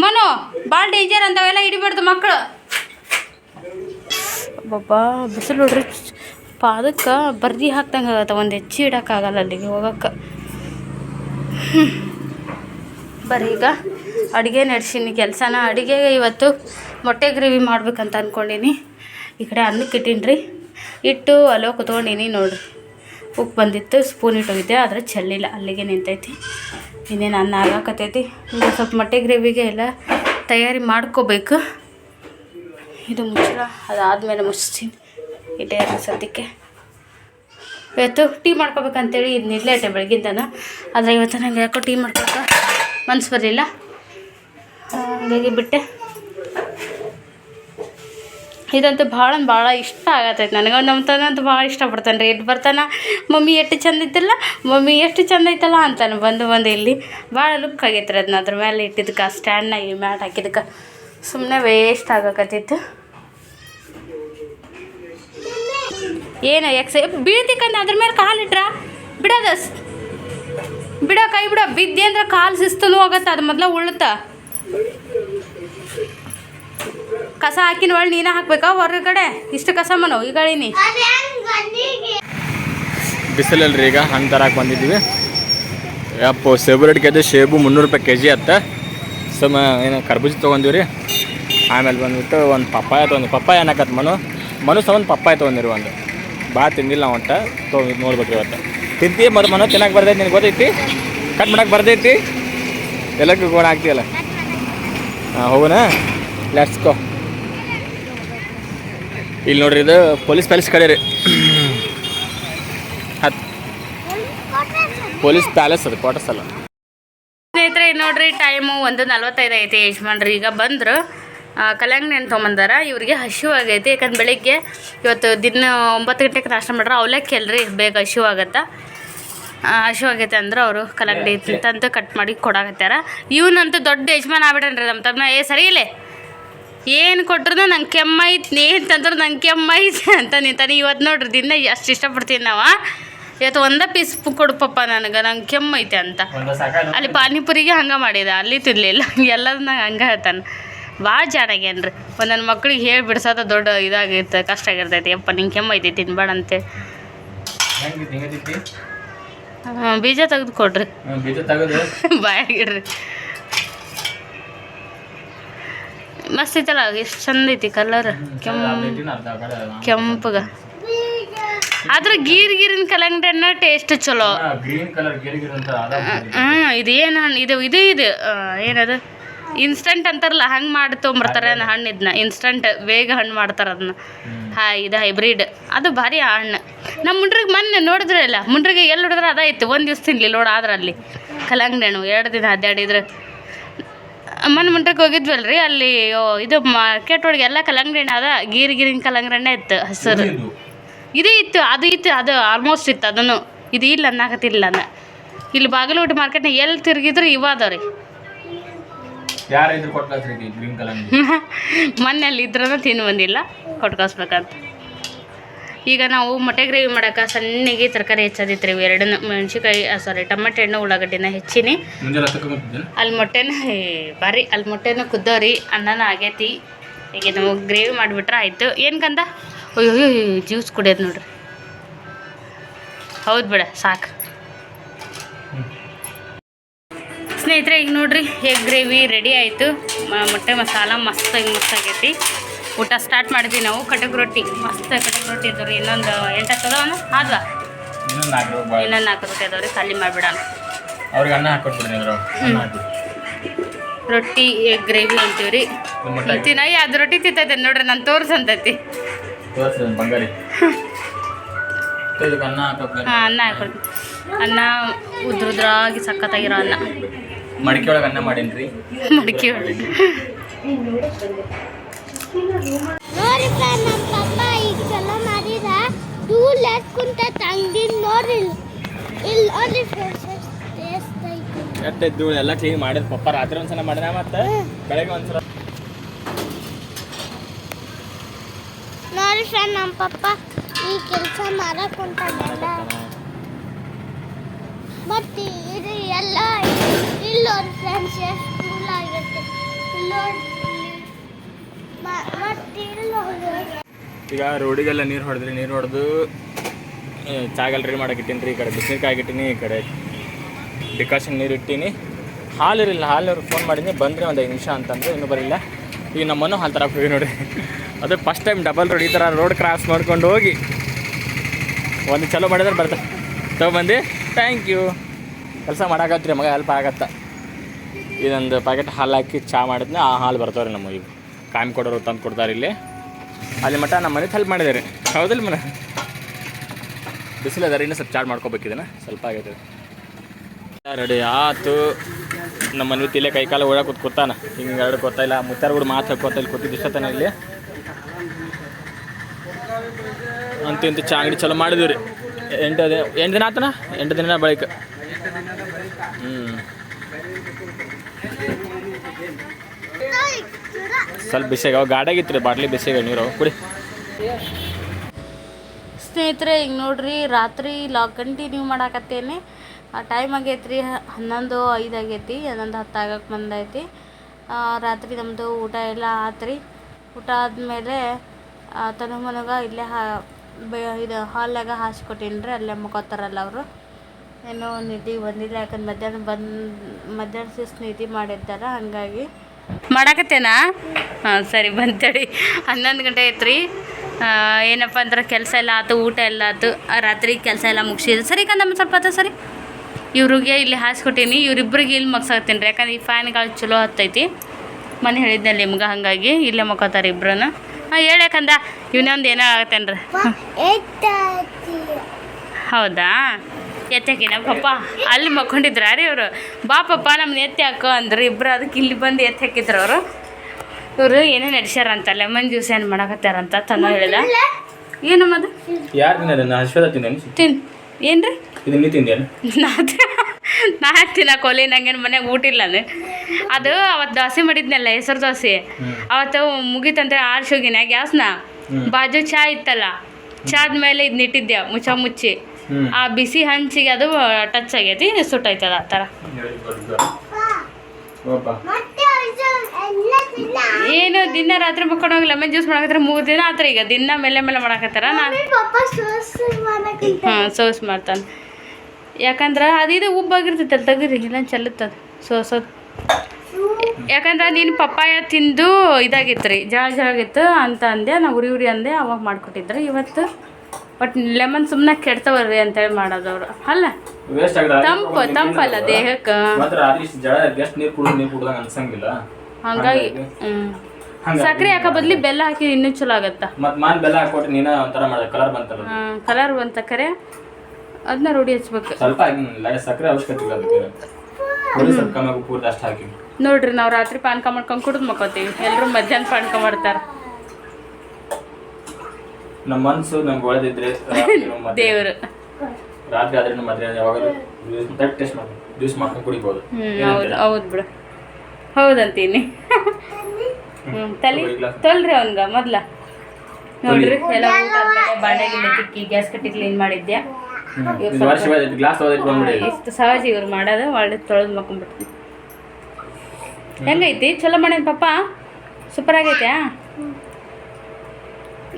ಮನು ಭಾಳ ಡೇಂಜರ್ ಅಂತವೆಲ್ಲ ಹಿಡಿಬಾರ್ದು ಮಕ್ಕಳು ಬಾಬಾ ಬಿಸಿಲು ನೋಡ್ರಿ. ಪಾದಕ್ಕೆ ಬರ್ದಿ ಹಾಕ್ದಂಗೆ ಆಗತ್ತೆ. ಒಂದು ಹೆಚ್ಚು ಇಡೋಕ್ಕಾಗಲ್ಲ ಅಲ್ಲಿಗೆ ಹೋಗಕ್ಕೆ. ಬರೀ ಈಗ. ಅಡುಗೆ ನಡೆಸೀನಿ ಕೆಲಸನ. ಅಡುಗೆ ಇವತ್ತು ಮೊಟ್ಟೆ ಗ್ರೇವಿ ಮಾಡ್ಬೇಕಂತ ಅಂದ್ಕೊಂಡೀನಿ ಈ ಕಡೆ ಅನ್ನಕ್ಕೆ ಇಟ್ಟೀನಿ ಇಟ್ಟು ಅಲ್ಲೋ ಕುತ್ಕೊಂಡಿನಿ ನೋಡ್ರಿ ಉಪ್ಪು ಬಂದಿತ್ತು, ಸ್ಪೂನ್ ಇಟ್ಟೋಗಿದ್ದೆ ಆದರೆ ಚೆಲ್ಲಿಲ್ಲ. ಅಲ್ಲಿಗೆ ನಿಂತೈತಿ. ಇನ್ನೇನು ಅನ್ನ ಆಗಾಕತ್ತೈತಿ. ಈಗ ಸ್ವಲ್ಪ ಮೊಟ್ಟೆ ಗ್ರೇವಿಗೆ ಎಲ್ಲ ತಯಾರಿ ಮಾಡ್ಕೋಬೇಕು. ಇದು ಮುಚ್ಚಳ. ಅದಾದಮೇಲೆ ಮುಚ್ತೀನಿ ಇರೋ ಸದ್ಯಕ್ಕೆ. ಇವತ್ತು ಟೀ ಮಾಡ್ಕೋಬೇಕಂತೇಳಿ ಇದು ನಿಲ್ಲೇಟೆ ಬೆಳಗಿಂದನ. ಆದರೆ ಇವತ್ತು ನನಗೆ ಯಾಕೋ ಟೀ ಮಾಡ್ಕೊಳಕ್ಕೆ ಮನ್ಸು ಬರಲಿಲ್ಲ. ಹಂಗಾಗಿ ಬಿಟ್ಟೆ. ಇದಂತೂ ಭಾಳ ಭಾಳ ಇಷ್ಟ ಆಗತ್ತೈತೆ ನನಗೆ. ನಮ್ಮ ತಂದಂತೂ ಭಾಳ ಇಷ್ಟಪಡ್ತಾನೆ ರೀ. ಇಲ್ಲಿ ಬರ್ತಾನೆ, ಮಮ್ಮಿ ಎಷ್ಟು ಚಂದ ಇತ್ತಲ್ಲ ಮಮ್ಮಿ ಎಷ್ಟು ಚಂದ ಐತಲ್ಲ ಅಂತಾನೆ ಬಂದು ಬಂದು ಇಲ್ಲಿ. ಭಾಳ ಲುಕ್ ಆಗೈತೆ ರೀ ಅದನ್ನ ಅದ್ರ ಮೇಲೆ ಇಟ್ಟಿದ್ದಕ್ಕೆ ಸ್ಟ್ಯಾಂಡ್ನಾಗ ಮ್ಯಾಟ್ ಹಾಕಿದ್ದಕ್ಕೆ ಸುಮ್ಮನೆ ವೇಸ್ಟ್ ಆಗಕತ್ತಿತ್ತು. ಏನು ಎಕ್ಸ್ ಬೀಳ್ತಿಕ್ಕಂದು ಅದ್ರ ಮೇಲೆ ಕಾಲಿಟ್ರ ಬಿಡೋದ ಬಿಡ ಕೈ ಬಿಡ ಬಿದ್ದೆ ಅಂದ್ರೆ ಕಾಲು ಸಿಸ್ತನೂ ಹೋಗತ್ತೆ ಅದು ಮೊದಲ ಉಳುತ್ತ ಕಸ ಹಾಕಿನ ಒಳ್ಳೆ ನೀನೇ ಹಾಕ್ಬೇಕಾ ಹೊರಗಡೆ? ಇಷ್ಟು ಕಸ ಮನೋ ಈಗ ಹೇಳಿನಿ ಬಿಸಿಲಲ್ರಿ ಈಗ ಹಣ್ಣು ತರಕ್ಕೆ ಬಂದಿದ್ದೀವಿ. ಯಪ್ಪು ಸೇಬು ರೇಟ್ ಕೆಜಿ ಸೇಬು ಮುನ್ನೂರು ರೂಪಾಯಿ ಕೆ ಜಿ ಅತ್ತ. ಸುಮ್ಮ ಏನು ಕರ್ಬೂಜಿ ತೊಗೊಂಡಿವ್ರಿ. ರೀ ಆಮೇಲೆ ಬಂದ್ಬಿಟ್ಟು ಒಂದು ಪಪ್ಪಾಯ ತೊಗೊಂಡು ಪಪ್ಪಾಯ ಏನಕತ್ ಮನು? ಮನು ಸಹ ಒಂದು ಪಪ್ಪಾಯ ತೊಗೊಂಡಿರಿ ಒಂದು. ಭಾಳ ತಿಂದಿಲ್ಲ ನಾವು ಒಟ್ಟ. ತೊ ನೋಡ್ಬೇಕ್ರಿ ಇವತ್ತು. ತಿಂತಿ ಮರು ಮನು ತಿನ್ನಕ್ಕೆ ಬರ್ದೈತಿ ನಿನಗೆ ಗೊತ್ತೈತಿ? ಕಟ್ ಮಾಡಕ್ಕೆ ಬರ್ದೈತಿ? ಎಲ್ಲಕ್ಕೂ ಗೋಣ ಆಗ್ತೀಯಲ್ಲ? ಹಾಂ ಹೋಗೋಣ? ಲೆಟ್ಸ್ ಗೋ ಇಲ್ಲಿ ನೋಡ್ರಿ ಇದು ಪೊಲೀಸ್ ಪ್ಯಾಲೇಸ್ ಕಡೆ ರೀ. ಪೊಲೀಸ್ ಪ್ಯಾಲೇಸ್ ಅದು ಕ್ವಾರ್ಟರ್ಸ್ ಅಲ್ಲ. ಸ್ನೇಹಿತರೆ ನೋಡ್ರಿ ಟೈಮು ಒಂದು ನಲ್ವತ್ತೈದು ಐತಿ ಯಜಮಾನ್ರಿ. ಈಗ ಬಂದರು ಕಲ್ಯಾಣ ನೆನ್ ತೊಗೊಂಬಂದಾರ. ಇವ್ರಿಗೆ ಹಸಿವು ಆಗೈತಿ ಯಾಕಂದ್ರೆ ಬೆಳಿಗ್ಗೆ ಇವತ್ತು ದಿನ ಒಂಬತ್ತು ಗಂಟೆಗೆ ನಾಷ್ಟ ಮಾಡ್ರೆ ಅವಲಕ್ಕಿ ಅಲ್ರಿ ಬೇಗ ಹಸಿವು ಆಗತ್ತೆ ಹಸಿವು ಆಗೈತೆ ಅಂದ್ರೆ ಅವರು ಕಲ್ಲಂಗಡಿ ಅಂತ ಕಟ್ ಮಾಡಿ ಕೊಡಾಕತ್ತಾರ ಇವನಂತೂ ದೊಡ್ಡ ಯಜಮಾನ ಆಗ್ಬಿಟ್ಟನ್ರಿ ನಮ್ಮ ತಮ್ಮ ಏ ಸರಿ ಇಲ್ಲೇ. ಏನು ಕೊಟ್ರು ನಂಗೆ ಕೆಮ್ಮೈತ್ ಏನು ತಂದ್ರೆ ನಂಗೆ ಕೆಮ್ಮೈತೆ ಅಂತ ನಿಂತಾನೆ ಇವತ್ತು ನೋಡ್ರಿ ದಿನ ಎಷ್ಟು ಇಷ್ಟಪಡ್ತೀನಿ ನಾವು. ಇವತ್ತು ಒಂದೇ ಪೀಸ್ ಕೊಡುಪಪ್ಪ ನನಗೆ ನಂಗೆ ಕೆಮ್ಮೈತೆ ಅಂತ. ಅಲ್ಲಿ ಪಾನಿಪುರಿಗೆ ಹಂಗೆ ಮಾಡಿದ ಅಲ್ಲಿ ತಿನ್ನಲಿಲ್ಲ ಎಲ್ಲದನ್ನ ಹಂಗೆ ಹೇಳ್ತಾನೆ. ಭಾಳ ಜಾಣಾಗ್ಯಾನ್ರಿ ಒಂದೊಂದು ಮಕ್ಳಿಗೆ ಹೇಳಿ ಬಿಡ್ಸೋದ ದೊಡ್ಡ ಇದಾಗಿರ್ತದೆ ಕಷ್ಟ ಆಗಿರ್ತೈತಿ. ಯಪ್ಪ ನಿಂಗೆ ಕೆಮ್ಮೈತಿ ತಿನ್ಬೇಡ ಅಂತೆ. ಹಾಂ ಬೀಜ ತೆಗೆದು ಕೊಡ್ರಿ. ಬೀಜ ತೆಗೆದು. ಬಾಯಾಗಿಡ್ರಿ. ಮಸ್ತ್ ಐತಲ್ಲ ಎಷ್ಟು ಚಂದ ಐತಿ ಕಲರ್ ಕೆಂಪ್ ಕೆಂಪಗ. ಆದ್ರೆ ಗೀರ್ ಗೀರಿನ ಕಲ್ಲಂಗಡಿ ಹಣ್ಣು ಟೇಸ್ಟ್ ಚಲೋ. ಹ್ಞೂ ಇದು ಏನು ಹಣ್ಣು? ಇದು ಇದು ಇದು ಏನದು? ಇನ್ಸ್ಟಂಟ್ ಅಂತಾರಲ್ಲ ಹಂಗೆ ಮಾಡಿ ತೊಗೊಂಬರ್ತಾರೆ ಅನ್ನೋ ಹಣ್ಣು ಇದನ್ನ ಇನ್ಸ್ಟಂಟ್ ಬೇಗ ಹಣ್ಣು ಮಾಡ್ತಾರೆ ಅದನ್ನ ಹಾ ಇದು ಹೈಬ್ರಿಡ್ ಅದು ಭಾರಿ ಆ ಹಣ್ಣು. ನಮ್ಮ ಮುಂಡ್ರಿಗೆ ಮೊನ್ನೆ ನೋಡಿದ್ರಲ್ಲ ಮುಂಡ್ರಿಗೆ ಎಲ್ಲಿ ನೋಡಿದ್ರೆ ಅದ ಇತ್ತು ಒಂದು ದಿವ್ಸ ತಿನ್ಲಿ ನೋಡ ಆದ್ರೆ ಅಲ್ಲಿ ಕಲ್ಲಂಗಡಿ ಹಣ್ಣು ಎರಡು ದಿನ ಅಡ್ಡಾಡಿದ್ರೆ ಮೊನ್ನೆ ಮುಂಡ್ರಿಗೆ ಹೋಗಿದ್ವಲ್ರಿ ಅಲ್ಲಿ ಓ, ಇದು ಮಾರ್ಕೆಟ್ ಒಳಗೆ ಎಲ್ಲ ಕಲ್ಲಂಗಡಿ ಹಣ್ಣು ಅದ ಗೀರಿ ಗೀರಿನ ಕಲ್ಲಂಗಡಿ ಹಣ್ಣೆ ಇತ್ತು ಹಸಿರು. ಇದು ಇತ್ತು ಅದು ಇತ್ತು ಅದು ಆಲ್ಮೋಸ್ಟ್ ಇತ್ತು ಅದನ್ನು. ಇದು ಇಲ್ಲ ಅನ್ನಕತ್ತಿಲ್ಲ ಅನ್ನ ಇಲ್ಲಿ ಬಾಗಲಕೋಟೆ ಮಾರ್ಕೆಟ್ನಾಗ ಎಲ್ಲಿ ತಿರುಗಿದ್ರು ಇವ ಅದಾವ ರೀ ಮೊನ್ನೆ ಅಲ್ಲಿ ಇದ್ರೂ ತಿನ್ನು ಬಂದಿಲ್ಲ ಕೊಟ್ಟು ಕಳ್ಸ್ಬೇಕಂತ ಈಗ ನಾವು ಮೊಟ್ಟೆ ಗ್ರೇವಿ ಮಾಡಕ್ಕೆ ಸಣ್ಣಗೆ ತರಕಾರಿ ಹೆಚ್ಚೋದಿತ್ತು ರೀ ಎರಡನ್ನ ಮೆಣಸಿನ್ಕಾಯಿ ಸಾರಿ ಟಮಾಟೆ ಹಣ್ಣು ಉಳ್ಳಾಗಡ್ಡಿನ ಹೆಚ್ಚಿನಿ. ಅಲ್ಲಿ ಮೊಟ್ಟೆನ ಬಾರಿ ಅಲ್ಲಿ ಮೊಟ್ಟೆನ ಕುದ್ದವ್ರಿ ಅನ್ನನ ಆಗೈತಿ. ಈಗ ನಾವು ಗ್ರೇವಿ ಮಾಡಿಬಿಟ್ರೆ ಆಯಿತು. ಏನು ಕಂದ? ಅಯ್ಯೋ ಜ್ಯೂಸ್ ಕುಡಿಯೋದು ನೋಡ್ರಿ. ಹೌದು ಬಿಡ ಸಾಕು. ಸ್ನೇಹಿತರೆ ಈಗ ನೋಡ್ರಿ ಹೇಗೆ ಗ್ರೇವಿ ರೆಡಿ ಆಯಿತು. ಮೊಟ್ಟೆ ಮಸಾಲ ಮಸ್ತಾಗಿ ಮಸ್ತಾಗೈತಿ ಆಗೈತಿ. ಊಟ ಸ್ಟಾರ್ಟ್ ಮಾಡಿದ್ವಿ ನಾವು ಕಟಕ್ ರೊಟ್ಟಿ. ಮಸ್ತ್ ಕಟಕ್ ರೊಟ್ಟಿ ಇದ್ದವ್ರಿ. ಇನ್ನೊಂದು ಎಂಟು ಹತ್ತದ ಆದ್ವಾ? ಇನ್ನೊಂದು ನಾಲ್ಕು ರೊಟ್ಟಿ ಇದಾವ್ರಿ ಖಾಲಿ ಮಾಡಿಬಿಡೋಣ. ಅವ್ರಿಗೆ ಅನ್ನ ರೊಟ್ಟಿ ಗ್ರೇವಿ ಅಂತೀವ್ರಿ. ರೀ ತಿನ್ನ ಅದು ರೊಟ್ಟಿ ತಿಂತೈತೆ ನೋಡ್ರಿ ನಾನು ತೋರ್ಸಂತೈತಿ. ಅನ್ನ ಹಾಕೊಡ್ತೀನಿ ಅನ್ನ ಉದ್ರುದ್ರಾಗಿ ಸಖತ್ತಾಗಿರೋ ಅನ್ನ. ಮಡಿಕೆ ಒಳಗೆ ಅನ್ನ ಮಾಡೀನಿ ಮಡಿಕೆ ಒಳಗೆ. ನೋಡಿ ಫ್ರೆಂಡ್ ನಮ್ಮ ಪಪ್ಪ ಈಗ ಚಲೋ ಮಾಡಿದ. ದೂರ ಕುಂತ ತಂಗಿನ ನೋಡ್ರಿ ಇಲ್ಲಿ. ನೋಡಿ ನೋಡ್ರಿ ಐತಿ. ಎಟ್ಟಿದ್ದು ಎಲ್ಲ ಕ್ಲೀನ್ ಮಾಡಿದ ಪಪ್ಪ. ರಾತ್ರಿ ಒಂದ್ಸಲ ಮಾಡಿದ ಮತ್ತೆ ಬೆಳಗ್ಗೆ ಒಂದ್ಸಲ. ನೋಡಿ ಫ್ರೆಂಡ್ ನಮ್ಮ ಪಪ್ಪ ಈ ಕೆಲಸ ಮಾಡಕ್ ಕುಂತಾನೆಲ್ಲ ಮತ್ತೆ ಇದು ಎಲ್ಲ ಇಲ್ಲಿ ನೋಡಿ ಫ್ರೆಂಡ್ಸ್ ಎಷ್ಟು ಆಗಿರುತ್ತೆ. ಆಗೈತೆ ಈಗ ರೋಡಿಗೆಲ್ಲ ನೀರು ಹೊಡೆದ್ರಿ, ನೀರು ಹೊಡೆದು ಚಾಗಲ್ ರೆಡಿ ಮಾಡಕ್ಕೆ ಇಟ್ಟೀನಿ ರೀ ಈ ಕಡೆ ಬಿಸಿನೀರು ಕಾಯಿಟ್ಟಿನಿ ಈ ಕಡೆ. ಡಿಕಾಷನ್ ನೀರು ಇಟ್ಟೀನಿ. ಹಾಲು ಇರಲಿಲ್ಲ, ಹಾಲು ಅವ್ರಿಗೆ ಫೋನ್ ಮಾಡೀನಿ ಬಂದರೆ ಒಂದು ಐದು ನಿಮಿಷ ಅಂತಂದ್ರೆ, ಇನ್ನೂ ಬರಲಿಲ್ಲ ಈಗ ನಮ್ಮನ್ನು ಹಾಲು ತರಕ್ಕೆ ಹೋಗಿ ನೋಡಿ ಅದು ಫಸ್ಟ್ ಟೈಮ್ ಡಬಲ್ ರೋಡ್ ಈ ಥರ ರೋಡ್ ಕ್ರಾಸ್ ಮಾಡ್ಕೊಂಡು ಹೋಗಿ. ಒಂದು ಚಲೋ ಮಾಡಿದ್ರೆ ಬರ್ತಾರೆ ತೊಗೊಂಬಂದು ಥ್ಯಾಂಕ್ ಯು ಕೆಲಸ ಮಾಡಾಕತ್ರಿ, ಮಗ ಹೆಲ್ಪ್ ಆಗತ್ತೆ. ಇದೊಂದು ಪ್ಯಾಕೆಟ್ ಹಾಲು ಹಾಕಿ ಚಾ ಮಾಡಿದ್ನ, ಆ ಹಾಲು ಬರ್ತಾವ್ರಿ ನಮಗೆ ಕಾಯಂ ಕೊಡೋರು ತಂದು ಕೊಡ್ತಾರೆ ಇಲ್ಲಿ. ಅಲ್ಲಿ ಮಟ್ಟ ನಮ್ಮ ಮನೆ ಹೆಲ್ಪ್ ಮಾಡಿದ್ದಾರೆ. ಹೌದಿಲ್ಲ ಮನೆ ಬಿಸಿಲು ಇನ್ನೂ ಸ್ವಲ್ಪ ಚಾರ್ಜ್ ಮಾಡ್ಕೋಬೇಕಿದನ ಸ್ವಲ್ಪ ಆಗೈತೆ ರೆಡಿ ಆತು. ನಮ್ಮ ಮನೆ ಇಲ್ಲೇ ಕೈಕಾಲ ಓಡಾಕ ಕೂತ್ ಕೂತಾನ. ಹಿಂಗೆ ಎರಡು ಗೊತ್ತಾಯಿಲ್ಲ ಮುತ್ತಾರ ಕೂಡ ಮಾತು ಹಾಕೋತ ಇಲ್ಲಿ ಕೂತಿದ್ದು ಇಷ್ಟತನ ಇಲ್ಲಿ. ಅಂತ ಇಂತ ಚಾ ಅಂಗಡಿ ಚಲೋ ಮಾಡಿದ್ವಿ ರೀ. ಎಂಟು ದಿನ ಎಂಟು ದಿನ ಆತನ? ಎಂಟು ದಿನ ಬಳಿಕ. ಹ್ಞೂ ಸ್ವಲ್ಪ ಬಿಸಿಯಾಗ ಗಾಡಾಗಿತ್ತು ಬಾಟ್ಲಿ ಬಿಸಿಯಾಗ ನೀರು ಕುಡಿ. ಸ್ನೇಹಿತರೆ ಈಗ ನೋಡ್ರಿ, ರಾತ್ರಿ ಲಾಕ್ ಕಂಟಿನ್ಯೂ ಮಾಡಾಕತ್ತೇನೆ. ಆ ಟೈಮ್ ಆಗೈತೆ ರೀ, ಹನ್ನೊಂದು ಐದು ಆಗೈತಿ, ಹನ್ನೊಂದು ಹತ್ತು ಆಗಕ್ಕೆ ಬಂದೈತಿ. ರಾತ್ರಿ ನಮ್ಮದು ಊಟ ಎಲ್ಲ ಆತ್ರಿ ಊಟ ಆದಮೇಲೆ ತನು ಮನಗ ಇಲ್ಲೇ ಹಾ, ಬೆ, ಇದು ಹಾಲ್ನಾಗ ಹಾಸ್ಕೊಟ್ಟೀನಿ ರೀ, ಅಲ್ಲೇ ಮಕ್ಕೋತಾರಲ್ಲ ಅವರು. ಏನೋ ನಿಧಿ ಬಂದಿಲ್ಲ ಯಾಕಂದ್ರೆ ಮಧ್ಯಾಹ್ನ ಬಂದು, ಮಧ್ಯಾಹ್ನ ಸಿಸ್ ನಿದ್ದೆ ಮಾಡಿದ್ದಾರ, ಹಂಗಾಗಿ ಮಾಡಾಕತ್ತೇನಾ? ಹಾಂ ಸರಿ ಬಂತೇಳಿ. ಹನ್ನೊಂದು ಗಂಟೆ ಐತ್ರಿ ರೀ ಏನಪ್ಪ ಅಂದ್ರೆ ಕೆಲಸ ಎಲ್ಲ ಆಯ್ತು ಊಟ ಎಲ್ಲ ಆಯ್ತು ಆ ರಾತ್ರಿ ಕೆಲಸ ಎಲ್ಲ ಮುಗಿಸಿದ್ರು ಸರಿ ಕಂದಮ್ಮ ಸ್ವಲ್ಪ ಆಯ್ತು ಸರಿ. ಇವ್ರಿಗೆ ಇಲ್ಲಿ ಹಾಸ್ಕೊಟ್ಟೀನಿ. ಇವ್ರಿಬ್ರಿಗೆ ಇಲ್ಲಿ ಮಗ್ಸಾಕ್ತೀನಿ ರೀ. ಯಾಕಂದ್ರೆ ಈ ಫ್ಯಾನ್ಗಳು ಚಲೋ ಹತ್ತೈತಿ. ಮನೆ ಹೇಳಿದ್ನಲ್ಲ ನಿಮ್ಗೆ ಹಾಗಾಗಿ. ಇಲ್ಲೇ ಮಕ್ಕೋತಾರೆ ಇಬ್ರನ್ನ ಹಾಂ ಹೇಳ್ಯಾಕಂದ ಇವನೇ ಒಂದು ಏನೋ ಆಗತ್ತೇನ್ರಿ. ಎತ್ತಾತಿ ಹೌದಾ ನಮ್ಮ ಪಪ್ಪ ಅಲ್ಲಿ ಮಕ್ಕೊಂಡಿದ್ರ. ರೀ ಅವರು ಬಾ ಪಪ್ಪ ನಮ್ಮನ್ನ ಎತ್ತಿ ಹಾಕೋ ಅಂದ್ರೆ. ಇಬ್ಬರು ಅದಕ್ಕೆ ಇಲ್ಲಿ ಬಂದು ಎತ್ತಿ ಹಾಕಿದ್ರು ಅವರು. ಇವರು ಏನೇ ನಡೆಸ್ಯಾರ ಅಂತ ಲೆಮನ್ ಜ್ಯೂಸ್ ಏನು ಮಾಡಕತ್ತಾರಂತ ತನ್ನ ಹೇಳಿದ. ಏನಮ್ಮದು ಯಾರು ತಿನ್ನೋದನ್ನ ಹಶ್ವದ ತಿನ್ನ ತಿನ್ ಏನ್ರಿ? ಇದು ನೀ ತಿಂದೇನು ನಾ ನಾ ತಿನ್ನಕ್ಕೆ ಒಲಿ ನಂಗೇನು ಮನೆಗೆ ಊಟ ಇಲ್ಲ ಅಂದ್ರೆ. ಅದು ಅವತ್ತು ದೋಸೆ ಮಾಡಿದ್ನಲ್ಲ ಹೆಸರು ದೋಸೆ. ಅವತ್ತು ಮುಗೀತಂದ್ರೆ ಆರ್ಶೋಗಿನ ಗ್ಯಾಸ್ನ. ಬಾಜು ಚಾ ಇತ್ತಲ್ಲ. ಚಾದ ಮೇಲೆ ಇದು ನಿಟ್ಟಿದ್ದೆ ಮುಚ್ಚ ಮುಚ್ಚಿ. ಆ ಬಿಸಿ ಹಂಚಿಗೆ ಅದು ಟಚ್ ಆಗೈತಿ ಸುಟ್ಟೈತದ ಆ ಥರ ಮತ್ತೆ ಎಲ್ಲ ತಿನ್ನ ಏನು ದಿನ ರಾತ್ರಿ ಮುಕ್ಕೊಂಡು ಹೋಗಿ ಲೆಮನ್ ಜ್ಯೂಸ್ ಮಾಡಕತ್ತಾರ ಮೂರು ದಿನ ಆತರ ಈಗ ದಿನ ಮೇಲೆ ಮೇಲೆ ಮಾಡಕತ್ತಾರ ನಾನು. ಹಾಂ ಸೋಸ್ ಮಾಡ್ತಾನೆ. ಯಾಕಂದ್ರೆ ಅದು ಇದು ಉಬ್ಬಾಗಿರ್ತೈತಲ್ಲ ತೆಗೀರಿ ಇಲ್ಲ ಚೆಲ್ಲುತ್ತದ ಸೋಸೋದು. ಯಾಕಂದ್ರೆ ನೀನು ಪಪ್ಪಾಯ ತಿಂದು ಇದಾಗಿತ್ತು ರೀ ಜಳ ಜಳಗಿತ್ತು ಅಂತ ಅಂದೆ ನಾ ಉರಿ ಉರಿ ಅಂದೆ ಅವಾಗ ಮಾಡಿಕೊಟ್ಟಿದ್ರು. ಇವತ್ತು ಬಟ್ ಲೆಮನ್ ಸುಮ್ಮನೆ ಕೆಡ್ತವಲ್ರಿ ಅಂತೇಳಿ ಹೇಳಿ ಅವರು ಅಲ್ಲ ತಂಪ ತಂಪಲ್ಲ ದೇಹಕ್ಕೆ. ಹಂಗಾಗಿ ಸಕ್ಕರೆ ಹಾಕೋ ಬದ್ಲಿ ಬೆಲ್ಲ ಹಾಕಿ ಇನ್ನೂ ಚಲೋ ಆಗತ್ತ? ಕಲರ್ ಬಂತ ಕರೆ. ಅದನ್ನ ರೂಢಿ ಹಚ್ಬೇಕು. ನೋಡ್ರಿ ನಾವು ರಾತ್ರಿ ಪಾನಕ ಮಾಡ್ಕೊಂಡು ಕುಡಿದು ಮಕ್ಕೋತೀವಿ. ಎಲ್ಲರೂ ಮಧ್ಯಾಹ್ನ ಪಾನಕ ಮಾಡ್ತಾರೆ. ನಮ್ಮ ಮನ್ಸು ನಮ್ಗೆ ಒಳದಿದ್ರೆ ದೇವರು. ರಾತ್ರಿ ಆದ್ರೆ ನಮ್ಮ ಮದ್ರೆ ಯಾವಾಗಲೂ ಟೆಸ್ಟ್ ಮಾಡಿ ಜ್ಯೂಸ್ ಮಾಡ್ಕೊಂಡು ಕುಡಿಬೋದು. ಹೌದು ಹೌದು ಬಿಡು. ಹೌದಂತೀನಿ ತಲೆ ತೊಲ್ರಿ ಅವನ್ಗ ಮೊದ್ಲ. ನೋಡ್ರಿ ಎಲ್ಲ ಬಾಂಡೆ ಗಿಡ ತಿಕ್ಕಿ ಗ್ಯಾಸ್ ಕಟ್ಟಿ ಕ್ಲೀನ್ ಮಾಡಿದ್ಯಾ? ಇಷ್ಟು ಸಹಜ ಇವ್ರು ಮಾಡೋದು ಒಳ್ಳೆ ತೊಳೆದು ಮಕ್ಕೊಂಡ್ಬಿಡ್ತೀನಿ. ಹೆಂಗೈತಿ? ಚಲೋ ಮಾಡ್ಯಾನ ಪಾಪ. ಸೂಪರ್ ಆಗೈತೆ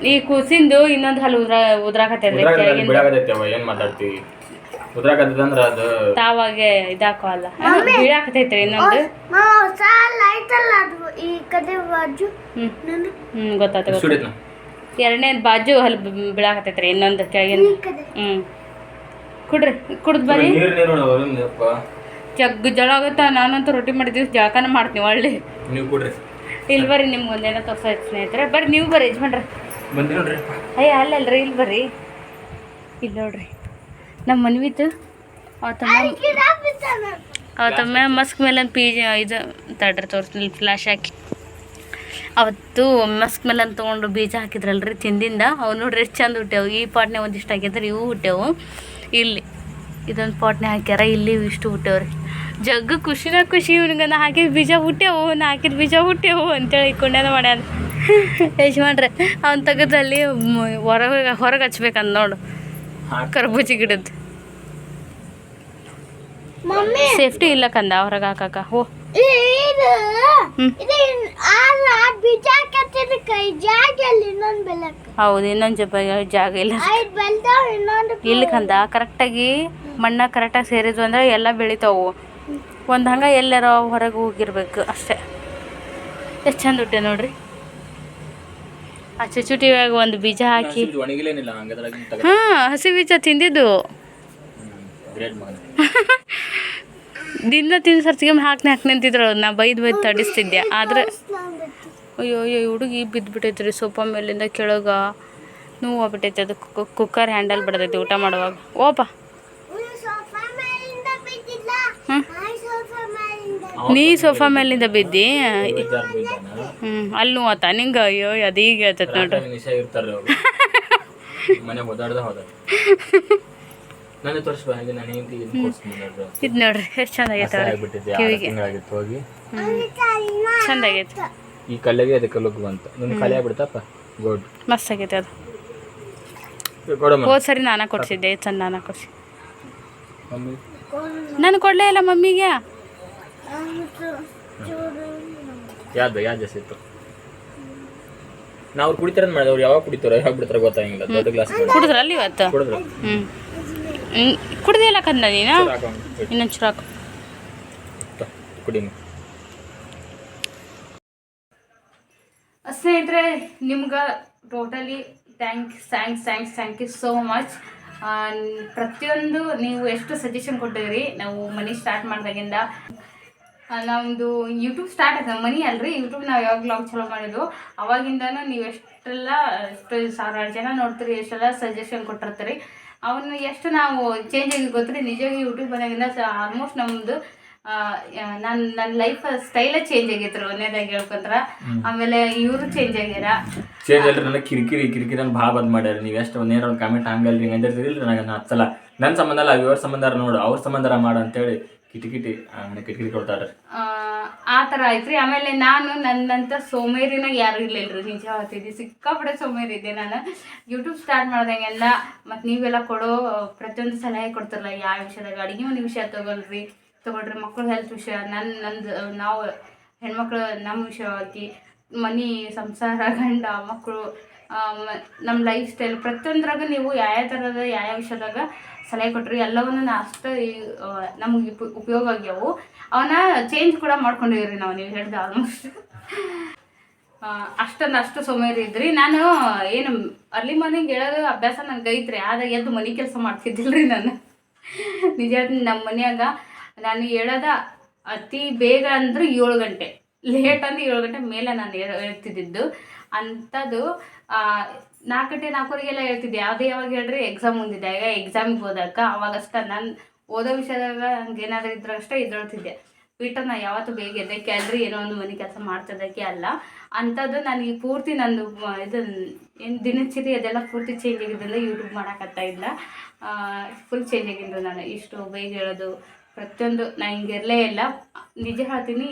ಈ ಕೂಸಿಂದು ಇನ್ನೊಂದು ಹಲ್ಲು ಉದ್ರ ಉದ್ರಾಕತ್ತೈತ್ರಿ ಏನ್ ಮಾತಾಡ್ತೀವಿ ಉದ್ರಾಕತ್ತದ ಅಂದ್ರ ಅದು ತಾವಾಗೆ ಇದಾಕವಲ್ಲ ಬೀಳಾಕತೈತ್ರಿ ಇನ್ನೊಂದು. ಮಾಮ ಹೊಸ ಲೈಟ್ ಅಲ್ಲ ಅದು ಈ ಕಡೆ ಬಾಜು. ಎರಡನೇದು ಬಾಜು ಹಲ್ ಬೀಳಾಕತೈತ್ರಿ ಇನ್ನೊಂದು ಕೆಳಗಿನ ಹ್ಞೂ ಕಡೆ. ಹ್ಮ್. ಕುಡ್ರಿ ಕುಡ್ದು ಬರ್ರಿ ಜಗ್ ಜಳ ಆಗುತ್ತಾ? ನಾನಂತೂ ರೊಟ್ಟಿ ಮಾಡಿದ್ದೀವಿ ಜಳಕನ ಮಾಡ್ತೀನಿ ಒಳ್ಳೆ. ನೀವು ಕುಡ್ರಿ. ಇಲ್ಲಿ ಬರ್ರಿ ನಿಮ್ಗೆ ಒಂದೇನೋ ತೋರ್ಸೈತೆ ಸ್ನೇಹಿತರೆ. ಬರ್ರಿ ನೀವು ಬರ್ರಿ ಯಜಮಾನ್ರಿ. ಬಂದಿ ಅಯ್ಯ ಅಲ್ಲಲ್ರಿ ಇಲ್ಲಿ ಬರ್ರಿ. ಇಲ್ಲಿ ನೋಡ್ರಿ. ನಮ್ಮ ಮನ್ವಿತು ಅವತ್ತೊಮ್ಮೆ ಮಸ್ಕ್ ಮೇಲೆ ಒಂದು ಜಿ ಇದು ತಡ್ರಿ ತೋರಿಸ್ತೀನಿ ಫ್ಲಾಶ್ ಹಾಕಿ. ಅವತ್ತು ಮಸ್ಕ್ ಮೇಲೆ ತೊಗೊಂಡು ಬೀಜ ಹಾಕಿದ್ರಲ್ರಿ ತಿಂದಿಂದ. ಅವು ನೋಡ್ರಿ ಎಷ್ಟು ಚಂದ ಹುಟ್ಟೆವು ಈ ಪಾಟ್ನೆ ಒಂದಿಷ್ಟು ಹಾಕಿದ್ರೆ ಇವು ಹುಟ್ಟೆವು ಇಲ್ಲಿ, ಇದೊಂದು ಪಾಟ್ನೆ ಹಾಕ್ಯಾರ, ಇಲ್ಲಿ ಇಷ್ಟು ಹುಟ್ಟೆವ್ರಿ ಜಗ್ಗು ಖುಷಿನ ಖುಷಿ ಇವ್ನಿಗೆ ನಾ ಹಾಕಿದ ಬೀಜ ಹುಟ್ಟೆವು ನಾ ಹಾಕಿದ ಬೀಜ ಹುಟ್ಟೆವು ಅಂತೇಳಿ ಇಟ್ಕೊಂಡೇನ ಮಾಡ್ಯಾನ. ಯಜಮಾನ್ರೆ ಅವ್ನು ತೆಗೆದಲ್ಲಿ ಹೊರಗೆ ಹೊರಗೆ ಹಚ್ಬೇಕಂತ ನೋಡು. ಕರ್ಬೂಜಿ ಗಿಡದ್ದು. ಮಮ್ಮಿ. ಸೇಫ್ಟಿ ಇಲ್ಲ ಕಂದ ಹೊರಗೆ ಹಾಕಕ್ಕ. ಹೋ. ಹೌದು ಇನ್ನೊಂದು ಜಾಗ ಇಲ್ಲ. ಇಲ್ಲಿ ಕಂದ ಕರೆಕ್ಟಾಗಿ ಮಣ್ಣ ಕರೆಕ್ಟಾಗಿ ಸೇರಿದ್ವು ಅಂದ್ರೆ ಎಲ್ಲ ಬೆಳಿತಾವು. ಒಂದು ಹಂಗೆ ಎಲ್ಲಾರ ಹೊರಗೆ ಹೋಗಿರ್ಬೇಕು ಅಷ್ಟೇ. ಎಷ್ಟು ಚಂದ ಹುಟ್ಟೆ ನೋಡ್ರಿ. ಆ ಚುಚುಟಿಯಾಗ ಒಂದು ಬೀಜ ಹಾಕಿ. ಹಾಂ ಹಸಿ ಬೀಜ ತಿಂದಿದ್ದು. ದಿನ ತಿಂದು ಸರ್ತಿಗೆ ಹಾಕ್ನೆ ಹಾಕಿ ನಿಂತಿದ್ರು ನಾ ಬೈದು ಬೈದು ತಡಿಸ್ತಿದ್ದೆ. ಆದ್ರೆ ಅಯ್ಯೋ ಅಯ್ಯೋ ಹುಡುಗಿ ಬಿದ್ದುಬಿಟ್ಟೈತೆ ರೀ ಸೋಫಾ ಮೇಲಿಂದ ಕೆಳಗ. ನೋವು ಆಗ್ಬಿಟ್ಟೈತೆ. ಅದು ಕುಕ್ಕರ್ ಹ್ಯಾಂಡಲ್ ಬಿಡ್ತೈತಿ ಊಟ ಮಾಡುವಾಗ. ಓಪ. ಸೋಫಾ ಮೇಲಿಂದ ಬಿದ್ದಿಲ್ಲ ಹ್ಮ್. ಆ ಸೋಫಾ ಮೇಲಿಂದ ನೀ ಸೋಫಾ ಮೇಲಿಂದ ಬಿದ್ದಿ? ಹ್ಞೂ ಅಲ್ಲಿ ನೋವತ್ತ ನಿಂಗೆ? ಅಯ್ಯೋ ಅದೀಗ ಹೇಳ್ತೈತೆ ನೋಡ್ರಿ ಇದು ನೋಡ್ರಿ ಎಷ್ಟು ಚಂದ ಆಗೈತೆ ಕಿವಿಗೆ. ಚಂದ ಆಗೈತೆ. ಈ ಕಲ್ಲಿಗೆ ಅದಕ್ಕೆ ಲುಕ್ ಬಂತು ನಿಮ್ಮ ಖಾಲಿ ಆಗ್ಬಿಡ್ತಪ್ಪ? ಗುಡ್ ಮಸ್ತ್ ಆಗೈತೆ ಅದು. ಹೋದ ಸರಿ ನಾನ ಕೊಡ್ಸಿದ್ದೆ ಚೆಂದ ನಾನ ಕೊಡ್ಸಿ ನಾನು ಕೊಡಲೇ ಇಲ್ಲ ಮಮ್ಮಿಗೆ. ಯಾವ್ದು ಯಾವ್ದು ಜಾಸ್ತಿ ಇತ್ತು? ನಾವು ಕುಡಿತಾರ ಮಾಡಿದ್ರೆ ಅವ್ರು ಯಾವಾಗ ಕುಡಿತಾರ ಯಾವಾಗ ಬಿಡ್ತಾರ ಗೊತ್ತಾಗಿಲ್ಲ ದೊಡ್ಡ ಗ್ಲಾಸ್ ಕುಡಿದ್ರಲ್ಲ ಇವತ್ತು? ಕುಡಿದ್ರು. ಹ್ಞೂ ಕುಡ್ದಿಲ್ಲ ಕಂದ ನೀನು? ಇನ್ನೊಂದು ಚೂರು ಕುಡಿ. ಸ್ನೇಹಿತರೆ ನಿಮ್ಗೆ totally thanks thanks thanks thank you so much ಪ್ರತಿಯೊಂದು ನೀವು ಎಷ್ಟು ಸಜೆಷನ್ ಕೊಟ್ಟಿದ್ರಿ ನಾವು ಮನಿ ಸ್ಟಾರ್ಟ್ ಮಾಡಿದಾಗಿಂದ ಆ, ನಮ್ದು ಯೂಟ್ಯೂಬ್ ಸ್ಟಾರ್ಟ್ ಆಯ್ತು. ಮನಿ ಅಲ್ರಿ. ಯೂಟ್ಯೂಬ್ ನಾವು ಯಾವಾಗ ಬ್ಲಾಗ್ ಚಲೋ ಮಾಡಿದ್ವು. ಅವಾಗಿಂದನೂ ನೀವು ಎಷ್ಟೆಲ್ಲ ಎಷ್ಟು ಸಾವಿರಾರು ಜನ ನೋಡ್ತೀರಿ ಎಷ್ಟೆಲ್ಲ ಸಜೆಷನ್ ಕೊಟ್ಟಿರ್ತೀರಿ ಅವನ್ನ ಎಷ್ಟು ನಾವು ಚೇಂಜ್ ಆಗಿ ಗೊತ್ತೀರಿ. ನಿಜವಾಗಿ ಯೂಟ್ಯೂಬ್ ಬಂದಾಗಿಂದ ಆಲ್ಮೋಸ್ಟ್ ನಮ್ಮದು ನನ್ನ ನನ್ನ ಲೈಫ್ ಸ್ಟೈಲೇ ಚೇಂಜ್ ಆಗೈತ್ರಿ ಒಂದೇದಾಗಿ ಹೇಳ್ಕೊಂಡ್ರ. ಆಮೇಲೆ ಇವರು ಚೇಂಜ್ ಆಗ್ಯಾರ ಚೇಂಜ್ ಅಲ್ರಿ ನನಗೆ ಕಿರಿಕಿರಿ ಕಿರಿಕಿರಿ ಅಂತ ಭಾಳ ಬಂದ್ ಮಾಡ್ಯಾರ. ನೀವು ಎಷ್ಟು ಒಂದೇನೋ ಒಂದು ಕಾಮೆಂಟ್ ಹಂಗಲ್ರಿ ಹಿಂಗೆ ಅಂದಿರ್ತೀರಿ. ನನಗೆ ಹಚ್ಚಲ್ಲ ನನ್ನ ಸಂಬಂಧ ಅಲ್ಲ ಇವ್ರ ಸಂಬಂಧ ನೋಡು. ಅವ್ರ ಸಂಬಂಧಾರ ಮಾಡು ಅಂತೇಳಿ ಕಿಟಿ ಕಿಟಿ ಕಿಟಕಿಟಿ ಕಿರಿಕಿರಿ ಕೊಡ್ತಾರೆ. ಆ, ಥರ ಐತ್ರಿ ಆಮೇಲೆ ನಾನು ನನ್ನಂತ ಸೋಮೇರಿನಾಗ ಯಾರು ಇರ್ಲಿಲ್ರಿ ನಿಜ ಹೇಳ್ತಿದ್ದೆ ಸಿಕ್ಕಾಪಡೆ ಸೋಮೇರಿ ಇದ್ದೆ ನಾನು. ಯೂಟ್ಯೂಬ್ ಸ್ಟಾರ್ಟ್ ಮಾಡ್ದಂಗೆಲ್ಲ ಮತ್ತು ನೀವೆಲ್ಲ ಕೊಡೋ ಪ್ರತಿಯೊಂದು ಸಲಹೆ ಕೊಡ್ತಾರಲ್ಲ ಯಾವ ವಿಷಯದಾಗ ಅಡುಗೆ ಒಂದು ವಿಷಯ ತಗೊಳ್ರಿ. ತಗೊಳ್ರಿ ಮಕ್ಕಳ ಹೆಲ್ತ್ ವಿಷಯ ನನ್ನ ನಂದು ನಾವು ಹೆಣ್ಮಕ್ಳು ನಮ್ಮ ವಿಷಯವಾಗಿ ಮನಿ ಸಂಸಾರ ಗಂಡ ಮಕ್ಕಳು ನಮ್ಮ ಲೈಫ್ ಸ್ಟೈಲ್ ಪ್ರತಿಯೊಂದ್ರಾಗ ನೀವು ಯಾವ ಯಾವ ಥರದ ಯಾವ ಯಾವ ವಿಷಯದಾಗ ಸಲಹೆ ಕೊಟ್ಟರು ಎಲ್ಲವನ್ನು ಅಷ್ಟು ನಮಗೆ ಉಪಯೋಗ ಆಗ್ಯಾವು. ಅವನ್ನ ಚೇಂಜ್ ಕೂಡ ಮಾಡ್ಕೊಂಡಿವ್ರಿ ನಾವು ನೀವು ಹೇಳಿದ ಆಲ್ಮೋಸ್ಟ್ ಅಷ್ಟೊಂದು ಅಷ್ಟು ಸೋಮೇರಿ ಇದ್ರಿ. ನಾನು, ಏನು ಅರ್ಲಿ ಮಾರ್ನಿಂಗ್ ಹೇಳೋದು ಅಭ್ಯಾಸ ನನಗೆ ಐತ್ರಿ ಆದ್ರೆ ಎದ್ದು ಮನೆ ಕೆಲಸ ಮಾಡ್ತಿದ್ದಿಲ್ರಿ ನಾನು. ನಿಜ ನಮ್ಮ ಮನ್ಯಾಗ ನಾನು ಹೇಳೋದ ಅತಿ ಬೇಗ ಅಂದ್ರೆ ಏಳು ಗಂಟೆ. ಲೇಟ್ ಅಂದ್ರೆ ಏಳು ಗಂಟೆ ಮೇಲೆ ನಾನು ಹೇಳ್- ಹೇಳ್ತಿದ್ದಿದ್ದು ಅಂಥದ್ದು ನಾಲ್ಕು ಗಂಟೆ ನಾಲ್ಕೂವರೆಗೆಲ್ಲ ಹೇಳ್ತಿದ್ದೆ. ಯಾವುದೇ ಯಾವಾಗ ಹೇಳ್ರಿ ಎಕ್ಸಾಮ್ ಮುಂದಿದ್ದಾಗ ಎಕ್ಸಾಮಿಗೆ ಹೋದಾಗ ಅವಾಗಷ್ಟ ನಾನು ಓದೋ ವಿಷಯದಾಗ ನಂಗೆ ಏನಾದರೂ ಇದ್ರೆ ಅಷ್ಟೇ ಇದ್ರೊಳ್ತಿದ್ದೆ ಬಿಟ್ಟು ನಾ ಯಾವತ್ತು ಬೇಗ ಎದ್ದಕ್ಕೆ ಅಲ್ರಿ, ಏನೋ ಒಂದು ಮನೆ ಕೆಲಸ ಮಾಡ್ತಿದ್ದಕ್ಕೆ ಅಲ್ಲ. ಅಂಥದ್ದು ನನಗೆ ಪೂರ್ತಿ ನಂದು ಇದು ಏನು ದಿನಚರಿ ಅದೆಲ್ಲ ಪೂರ್ತಿ ಚೇಂಜ್ ಆಗಿದ್ದರಿಂದ ಯೂಟ್ಯೂಬ್ ಮಾಡಕತ್ತಾ ಇಲ್ಲ ಫುಲ್ ಚೇಂಜ್ ಆಗಿದ್ದು ನಾನು. ಇಷ್ಟು ಬೇಗ ಹೇಳೋದು ಪ್ರತಿಯೊಂದು ನಾ ಹಿಂಗಿರಲೇ ಇಲ್ಲ. ನಿಜ ಹೇಳ್ತೀನಿ,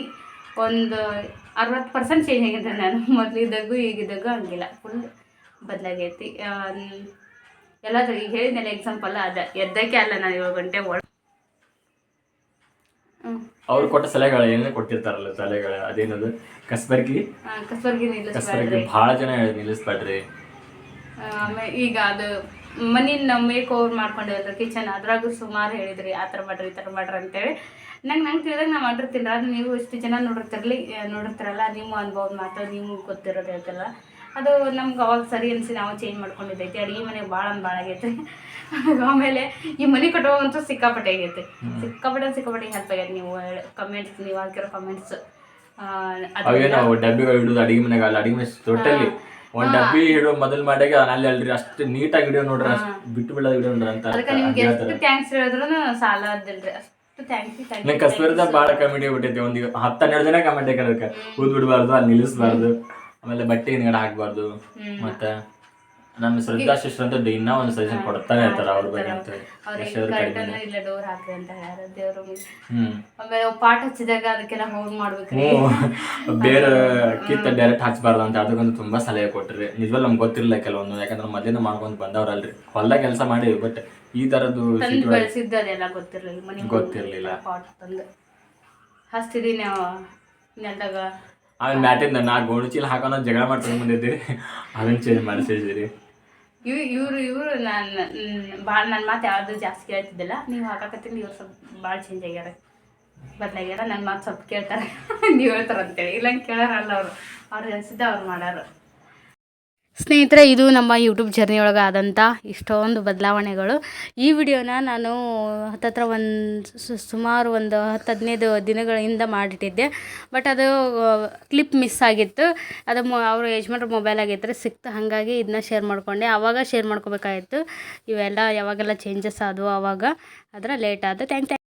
ಒಂದು ಅರವತ್ತು ಪರ್ಸೆಂಟ್ ಚೇಂಜ್ ಆಗಿದ್ದೆ ನಾನು. ಮೊದಲಿದ್ದಾಗೂ ಈಗಿದ್ದಾಗೂ ಹಂಗಿಲ್ಲ. ಫುಲ್ ಬದಲಾಗೈತಿ. ಎಲ್ಲಾದ್ರೂ ಈಗ ಹೇಳಿದ್ನಲ್ಲ ಎಕ್ಸಾಂಪಲ್ ಅದ ಎದ್ದಕ್ಕೆ ಅಲ್ಲ ನಾನು ಏಳು ಗಂಟೆ ಒಳ ಅವ್ರು ಕೊಟ್ಟ ಸಲಹೆಗಳು ಏನೇ ಕೊಟ್ಟಿರ್ತಾರಲ್ಲ ಸಲಹೆಗಳು ಅದೇನದು? ಕಸ್ಬರ್ಗಿ? ಕಸ್ಬರ್ಗಿ ಕಸ್ಬರ್ಗಿ ಭಾಳ ಜನ ನಿಲ್ಲಿಸ್ಬೇಡ್ರಿ ಈಗ ಅದು ಮನಿನ ಮೇಕ್ ಓವರ್ ಮಾಡ್ಕೊಂಡಿವಲ್ಲ ಕಿಚನ್ ಅದ್ರಾಗೂ ಸುಮಾರು ಹೇಳಿದ್ರಿ ಆ ಥರ ಮಾಡ್ರಿ ಈ ಥರ ಮಾಡ್ರಿ ಅಂತೇಳಿ. ನಂಗೆ ನಂಗೆ ತಿಳಿದಾಗ ನಾವು ಮಾಡಿರ್ತೀನಿ ಅದು ನೀವು ಇಷ್ಟು ಜನ ನೋಡಿರ್ತಿರ್ಲಿ ನೋಡಿರ್ತಾರಲ್ಲ ನಿಮ್ಮ ಅನುಭವ ಮಾತು ನಿಮ್ಗೆ ಗೊತ್ತಿರೋದು ಐತಲ್ಲ ಅದು ನಮ್ಗೆ ಅವಾಗ ಸರಿ ಅನಿಸಿ ನಾವು ಚೇಂಜ್ ಮಾಡ್ಕೊಂಡಿದ್ದೈತಿ. ಅಡುಗೆ ಮನೆ ಭಾಳ ಅಂದ್ ಭಾಳ ಆಗೈತೆ. ಆಮೇಲೆ ಈ ಮನೆ ಕಟ್ಟುವಂತೂ ಸಿಕ್ಕಾಪಟ್ಟೆ ಆಗೈತೆ. ಸಿಕ್ಕಾಪಟ್ಟೆ ಸಿಕ್ಕಾಪಟ್ಟೆ ಹೆಲ್ಪ್ ಆಗೈತೆ. ನೀವು ಕಮೆಂಟ್ಸ್ ನೀವು ಹಾಕಿರೋ ಕಮೆಂಟ್ಸ್ ಅವೇನೋ ಡಬ್ಬಿಗಳು ಇಡೋದು ಅಡಿಗೆ ಮನೆಗೆ ಅಲ್ಲ ಅಡಿಗೆ ಮನೆ ಟೋಟಲಿ ಒಂದ್ ಡಬ್ಬಿ ಹಿಡೋ ಮೊದಲ್ ಮಾಡ್ಯಾಗ ಅಲ್ಲಿ ಅಲ್ರಿ ಅಷ್ಟು ನೀಟಾಗಿ ಹಿಡಿಯೋ ನೋಡ್ರಿ ಅಷ್ಟು ಬಿಟ್ಟು ಬಿಡೋದು ಹಿಡಿಯೋ ನೋಡ್ರಿ ಅಂತ ಅದಕ್ಕೆ ನಿಮ್ಗೆ ಎಷ್ಟು ಥ್ಯಾಂಕ್ಸ್ ಹೇಳಿದ್ರು ಸಾಲ ಅದಿಲ್ರಿ. ಅಷ್ಟು ಥ್ಯಾಂಕ್ಸ್ ಥ್ಯಾಂಕ್ಸ್ ನಂಗೆ ಕಸ್ಬರ್ದ ಭಾಳ ಕಮಿಟಿ ಆಗ್ಬಿಟ್ಟೈತಿ ಒಂದು ಹತ್ತು ಹನ್ನೆರಡು ಜನ ಕಮೆಂಟ್ ಹಾಕ್ಯಾರ ಅದಕ್ಕೆ. ಊದ್ ಬಿಡಬಾರ್ದು ಅಲ್ಲಿ ನಿಲ್ಲಿಸ್ಬಾರ್ದು. ಆಮೇಲೆ ಬಟ್ಟೆ ಹಿಂದ್ಗಡೆ ಹಾಕ್ಬಾರ್ದು. ಮತ್ತೆ ನಮ್ಮ ಶ್ರದ್ಧಾ ಶಿಷ್ಟ್ರ ಅಂತ ದಿನ ಒಂದು ಸಜೆಷನ್ ಕೊಡ್ತಾನೆ ಇರ್ತಾರೆ ಅವ್ರ ಬಗ್ಗೆ ಅಂತ. ಅವ್ರಿಗೆ ಕಡಿಮೆ ಇಲ್ಲ ಡೋರ್ ಹಾಕ್ರಿ ಅಂತ ಹೇಳ್ಯಾರ ದೇವ್ರ ಹ್ಮ್. ಆಮೇಲೆ ಅವ್ ಪಾಟ್ ಹಚ್ಚಿದಾಗ ಅದಕ್ಕೆಲ್ಲ ಹೋಗಿ ಬೇರೆ ಕಿತ್ತ ಡೈರೆಕ್ಟ್ ಹಚ್ಚಬಾರ್ದು ಅಂತ ಅದಕ್ಕೊಂದು ತುಂಬಾ ಸಲಹೆ ಕೊಟ್ರಿ. ನಿಜವಲ್ಲ ನಮ್ಗೆ ಗೊತ್ತಿರಲಿಲ್ಲ ಕೆಲವೊಂದು ಯಾಕಂದ್ರೆ ಮೊದಲಿಂದ ಮಾಡ್ಕೊಂಡು ಬಂದವ್ರಲ್ರಿ. ಹೊಲ್ದಾಗ ಕೆಲಸ ಮಾಡಿ ಬಟ್ ಈ ತರದ್ದು ಗೊತ್ತಿರಲಿಲ್ಲ ಗೊತ್ತಿರ್ಲಿಲ್ಲ ಮನೆ ಗೊತ್ತಿರ್ಲಿಲ್ಲ. ಪಾಟ್ ತಂದು. ಹಚ್ತಿದಿ ನೆಲದಾಗ. ಆಮೇಲೆ ಮ್ಯಾಟಿಂದ ನಾ ಗೋಣಿ ಚೀಲ ಹಾಕೋಣ ಜಗಳ ಮಾಡ್ಕೊಂಡು ಬಂದಿದ್ದೀರಿ ಅದನ್ನು ಚೇಂಜ್ ಮಾಡಿಸಿದಿರಿ ಇವ್, ಇವ್ರು, ಇವರು ನಾನು ಭಾಳ ನನ್ನ ಮಾತು ಯಾವುದು ಜಾಸ್ತಿ ಕೇಳ್ತಿದ್ದಿಲ್ಲ. ನೀವು ಹಾಕಾಕತ್ತೀನಿ, ಇವ್ರು ಸ್ವಲ್ಪ ಭಾಳ ಚೇಂಜ್ ಆಗ್ಯಾರ. ಬದಲಾಗ್ಯಾರ ನನ್ನ ಮಾತು ಸ್ವಲ್ಪ ಕೇಳ್ತಾರೆ. ನೀವು ಹೇಳ್ತಾರೆ ಅಂತೇಳಿ ಇಲ್ಲ ಕೇಳಾರಲ್ಲ ಅವರು. ಅವ್ರು ಅನ್ಸಿದ್ದ ಅವ್ರು ಮಾಡಾರು ಸ್ನೇಹಿತರೆ, ಇದು ನಮ್ಮ ಯೂಟ್ಯೂಬ್ ಜರ್ನಿ ಒಳಗೆ ಆದಂಥ ಇಷ್ಟೊಂದು ಬದಲಾವಣೆಗಳು. ಈ ವಿಡಿಯೋನ ನಾನು ಹತ್ತತ್ರ ಒಂದು ಸುಮಾರು ಒಂದು ಹತ್ತು ಹದಿನೈದು ದಿನಗಳಿಂದ ಮಾಡಿಟ್ಟಿದ್ದೆ. ಬಟ್ ಅದು ಕ್ಲಿಪ್ ಮಿಸ್ ಆಗಿತ್ತು. ಅದು ಮೊ, ಅವರು ಯಜಮಾನ್ರ ಮೊಬೈಲ್ ಆಗಿದ್ದರೆ ಸಿಕ್ತು. ಹಾಗಾಗಿ ಇದನ್ನ ಶೇರ್ ಮಾಡಿಕೊಂಡೆ. ಆವಾಗ ಶೇರ್ ಮಾಡ್ಕೋಬೇಕಾಗಿತ್ತು. ಇವೆಲ್ಲ ಯಾವಾಗೆಲ್ಲ ಚೇಂಜಸ್ ಆದವು ಆವಾಗ ಅದರ ಲೇಟ್ ಆದ ಥ್ಯಾಂಕ್